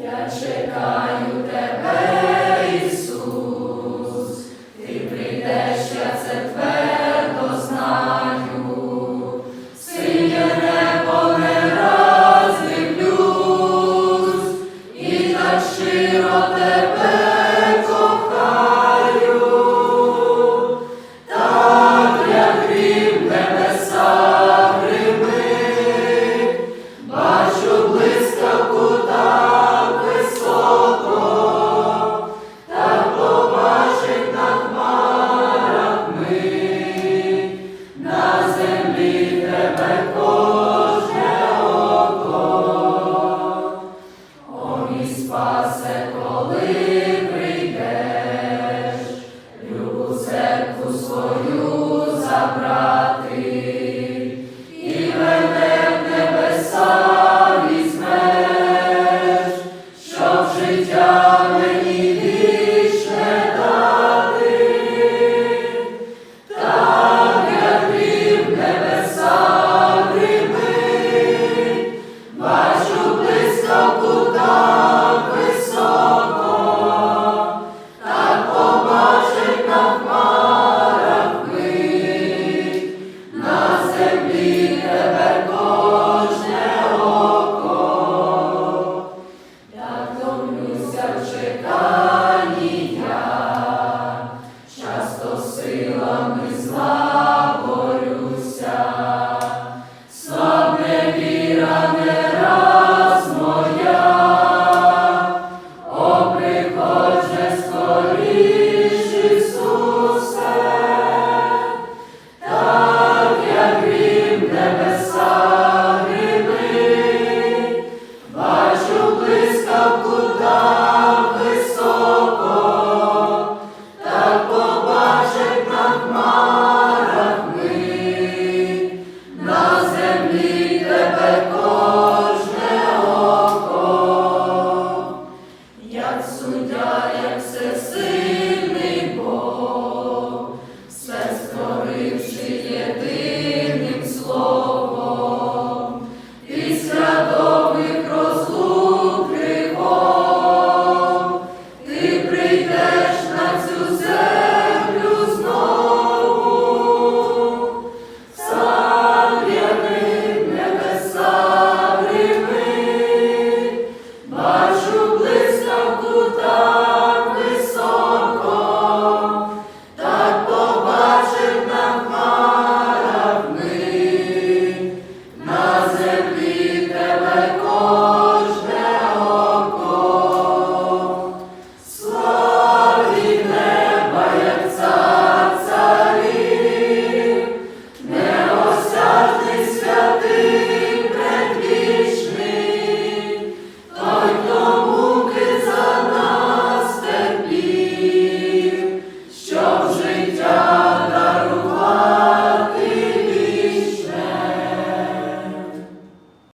Yeah, спасе, коли прийдеш, любу церкву свою суддя, як все